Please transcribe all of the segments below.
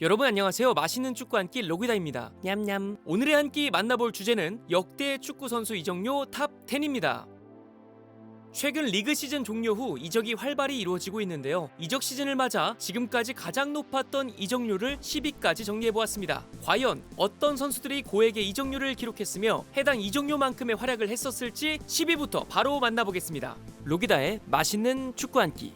여러분 안녕하세요. 맛있는 축구 한 끼 로기다입니다. 냠냠. 오늘의 한 끼 만나볼 주제는 역대 축구 선수 이적료 탑 10입니다. 최근 리그 시즌 종료 후 이적이 활발히 이루어지고 있는데요. 이적 시즌을 맞아 지금까지 가장 높았던 이적료를 10위까지 정리해 보았습니다. 과연 어떤 선수들이 고액의 이적료를 기록했으며 해당 이적료만큼의 활약을 했었을지 10위부터 바로 만나보겠습니다. 로기다의 맛있는 축구 한 끼.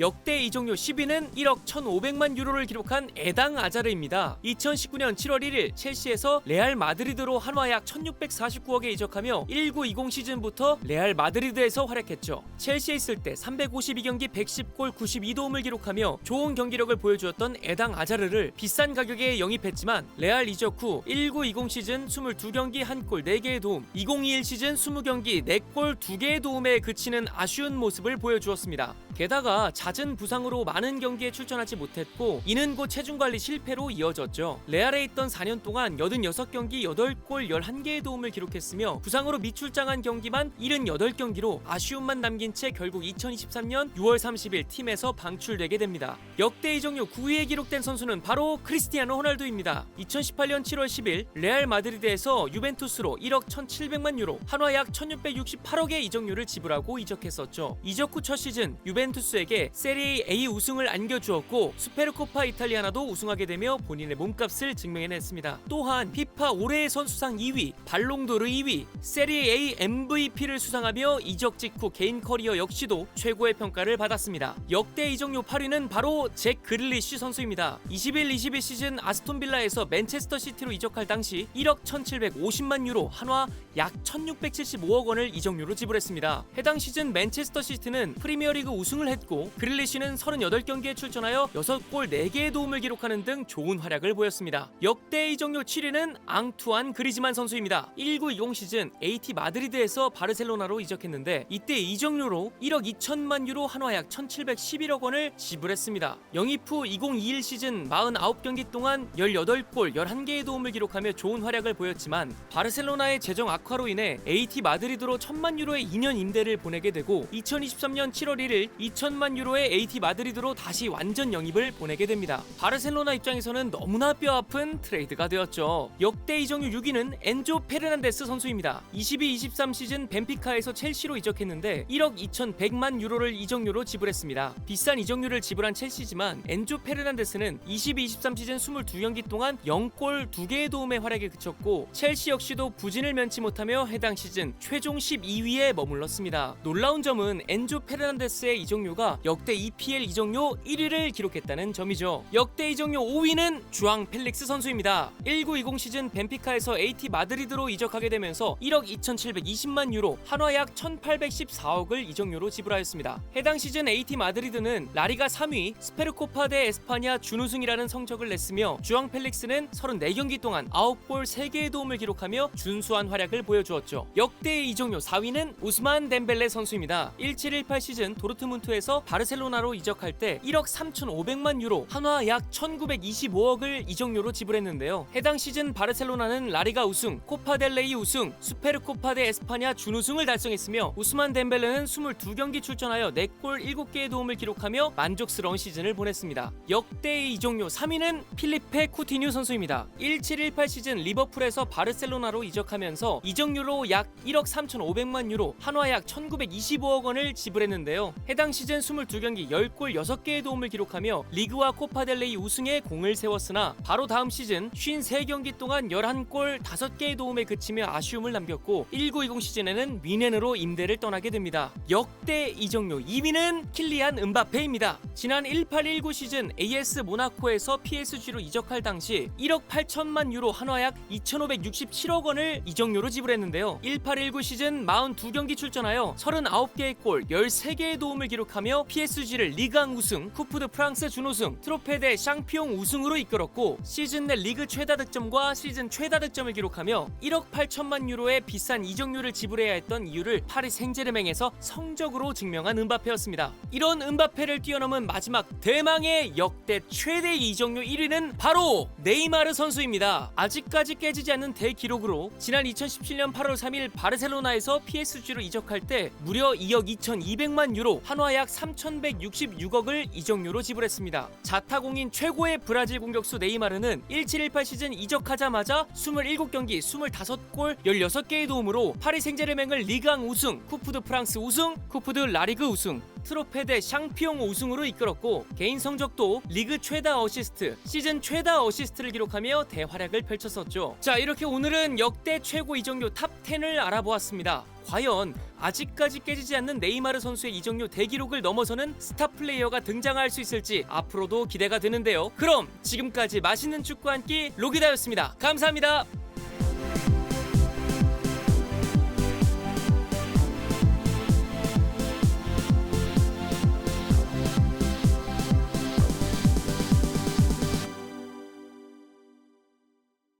역대 이적료 10위는 1억 1,500만 유로를 기록한 에당 아자르입니다. 2019년 7월 1일 첼시에서 레알 마드리드로 한화 약 1,649억에 이적하며 1920 시즌부터 레알 마드리드에서 활약했죠. 첼시에 있을 때 352경기 110골 92도움을 기록하며 좋은 경기력을 보여주었던 에당 아자르를 비싼 가격에 영입했지만 레알 이적 후 1920 시즌 22경기 1골 4개의 도움, 2021 시즌 20경기 4골 2개의 도움에 그치는 아쉬운 모습을 보여주었습니다. 게다가 잦은 부상으로 많은 경기에 출전하지 못했고 이는 곧 체중 관리 실패로 이어졌죠. 레알에 있던 4년 동안 86경기 8골 11개의 도움을 기록했으며 부상으로 미출장한 경기만 78경기로 아쉬움만 남긴 채 결국 2023년 6월 30일 팀에서 방출되게 됩니다. 역대 이적료 9위에 기록된 선수는 바로 크리스티아노 호날두입니다. 2018년 7월 10일 레알 마드리드에서 유벤투스로 1억 1,700만 유로, 한화 약 1,668억의 이적료를 지불하고 이적했었죠. 이적 후 첫 시즌 유벤투스에게 세리에 A 우승을 안겨주었고 수페르코파 이탈리아나도 우승하게 되며 본인의 몸값을 증명해냈습니다. 또한 피파 올해의 선수상 2위, 발롱도르 2위, 세리에 A MVP를 수상하며 이적 직후 개인 커리어 역시도 최고의 평가를 받았습니다. 역대 이적료 8위는 바로 잭 그릴리쉬 선수입니다. 21-22 시즌 아스톤 빌라에서 맨체스터 시티로 이적할 당시 1억 1,750만 유로, 한화 약 1,675억 원을 이적료로 지불했습니다. 해당 시즌 맨체스터 시티는 프리미어리그 우승을 했고 그릴리쉬는 38경기에 출전하여 6골 4개의 도움을 기록하는 등 좋은 활약을 보였습니다. 역대 이적료 7위는 앙투안 그리즈만 선수입니다. 1920 시즌 AT 마드리드에서 바르셀로나로 이적했는데 이때 이적료로 1억 2천만 유로 한화 약 1,711억 원을 지불했습니다. 영입 후 2021 시즌 49경기 동안 18골 11개의 도움을 기록하며 좋은 활약을 보였지만 바르셀로나의 재정 악화로 인해 AT 마드리드로 1천만 유로의 2년 임대를 보내게 되고 2023년 7월 1일 2천만 유로 의 AT 마드리드로 다시 완전 영입을 보내게 됩니다. 바르셀로나 입장에서는 너무나 뼈아픈 트레이드가 되었죠. 역대 이적료 6위는 엔조 페르난데스 선수입니다. 22-23 시즌 벤피카에서 첼시로 이적했는데 1억 2,100만 유로를 이적료로 지불했습니다. 비싼 이적료를 지불한 첼시지만 엔조 페르난데스는 22-23 시즌 22경기 동안 0골 2개의 도움의 활약에 그쳤고 첼시 역시도 부진을 면치 못하며 해당 시즌 최종 12위에 머물렀습니다. 놀라운 점은 엔조 페르난데스의 이적료가 역대 EPL 이적료 1위를 기록했다는 점이죠. 역대 이적료 5위는 주앙 펠릭스 선수입니다. 1920 시즌 벤피카에서 AT 마드리드로 이적하게 되면서 1억 2,720만 유로, 한화 약 1,814억을 이적료로 지불하였습니다. 해당 시즌 AT 마드리드는 라리가 3위, 스페르코파 대 에스파냐 준우승이라는 성적을 냈으며 주앙 펠릭스는 34경기 동안 9골 3개의 도움을 기록하며 준수한 활약을 보여주었죠. 역대 이적료 4위는 우스만 덴벨레 선수입니다. 1718 시즌 도르트문트에서 바르셀 로나로 이적할 때 1억 3,500만 유로, 한화 약 1,925억을 이적료로 지불했는데요. 해당 시즌 바르셀로나는 라리가 우승, 코파델레이 우승, 수페르코파 데 에스파냐 준우승을 달성했으며 우스만 덴벨레는 22경기 출전하여 4골 7개의 도움을 기록하며 만족스러운 시즌을 보냈습니다. 역대 이적료 3위는 필리페 쿠티뉴 선수입니다. 1718 시즌 리버풀에서 바르셀로나로 이적하면서 이적료로 약 1억 3,500만 유로, 한화 약 1,925억 원을 지불했는데요. 해당 시즌 22 경기 10골 6개의 도움을 기록하며 리그와 코파델레이 우승에 공을 세웠으나 바로 다음 시즌 53경기 동안 11골 5개의 도움에 그치며 아쉬움을 남겼고 1920 시즌에는 미넨으로 임대를 떠나게 됩니다. 역대 이적료 2위는 킬리안 은바페입니다. 지난 1819 시즌 AS 모나코에서 PSG로 이적할 당시 1억 8천만 유로 한화 약 2,567억 원을 이적료로 지불했는데요. 1819 시즌 42경기 출전하여 39개의 골 13개의 도움을 기록하며 PSG를 리강 우승, 쿠프드 프랑스 준우승, 트로페 대 샹피용 우승으로 이끌었고 시즌 내 리그 최다 득점과 시즌 최다 득점을 기록하며 1억 8천만 유로의 비싼 이적료를 지불해야 했던 이유를 파리 생제르맹에서 성적으로 증명한 은바페였습니다. 이런 은바페를 뛰어넘은 마지막 대망의 역대 최대 이적료 1위는 바로 네이마르 선수입니다. 아직까지 깨지지 않는 대기록으로 지난 2017년 8월 3일 바르셀로나에서 PSG로 이적할 때 무려 2억 2,200만 유로, 한화 약 3,166억을 이적료로 지불했습니다. 자타공인 최고의 브라질 공격수 네이마르는 1718 시즌 이적하자마자 27경기 25골 16개의 도움으로 파리 생제르맹을 리강 우승, 쿠프드 프랑스 우승, 쿠프드 라리그 우승, 트로페 대 샹피용 우승으로 이끌었고 개인 성적도 리그 최다 어시스트, 시즌 최다 어시스트를 기록하며 대활약을 펼쳤었죠. 자, 이렇게 오늘은 역대 최고 이적료 탑 10을 알아보았습니다. 과연 아직까지 깨지지 않는 네이마르 선수의 이적료 대기록을 넘어서는 스타 플레이어가 등장할 수 있을지 앞으로도 기대가 되는데요. 그럼 지금까지 맛있는 축구 한 끼 로기다였습니다. 감사합니다.